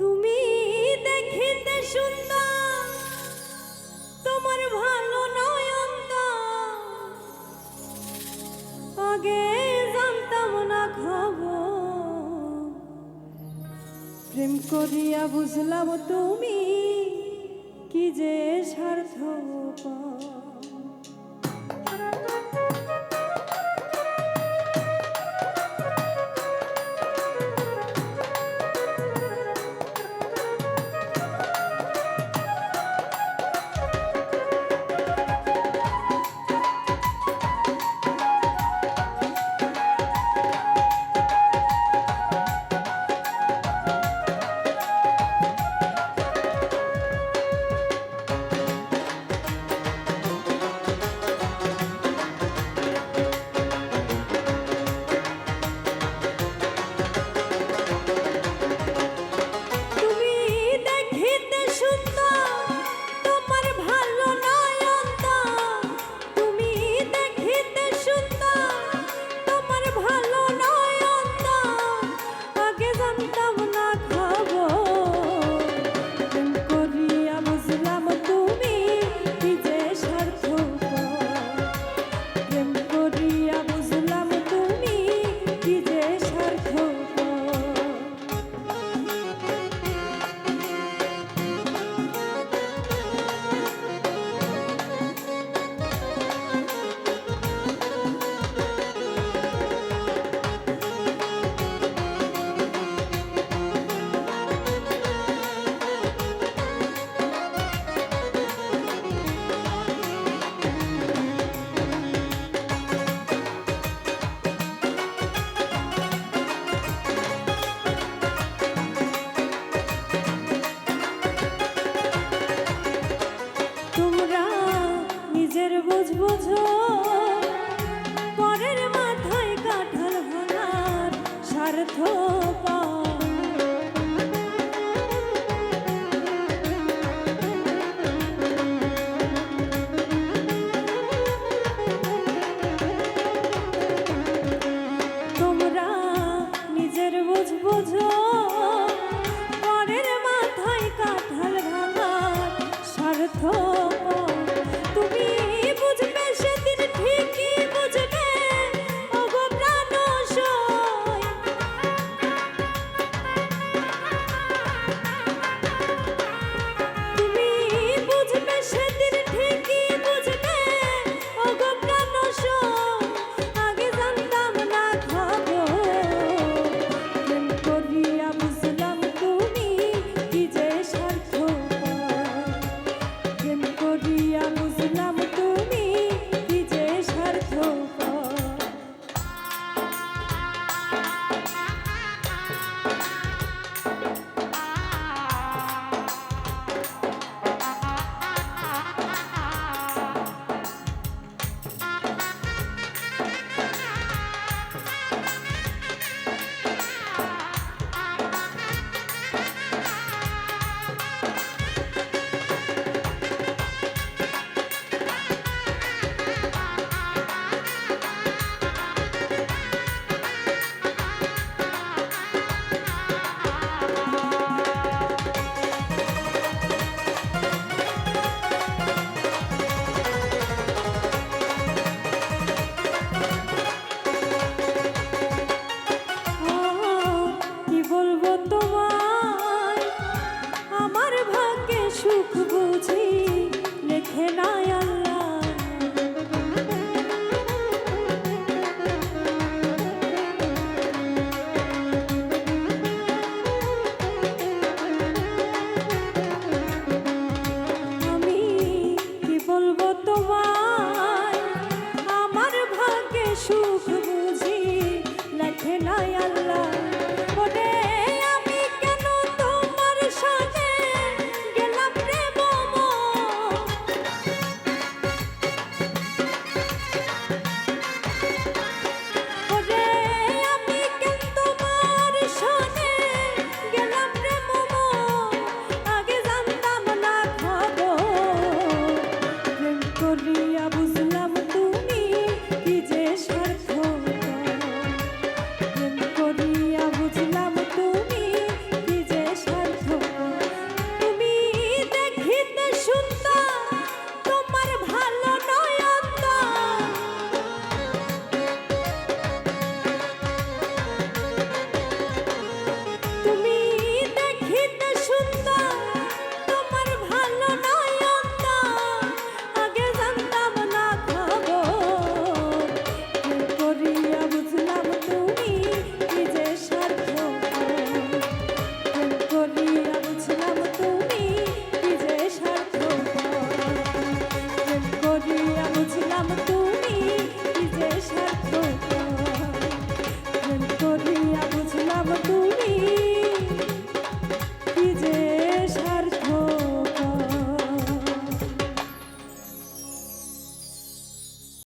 তুমি দেখিতে সুন্দর, তোমার ভালো নয়ন আগে জানতাম না খবর। প্রেম করিয়া বুঝলাম তুমি কি যে স্বার্থ স্বার্থপর খেলায়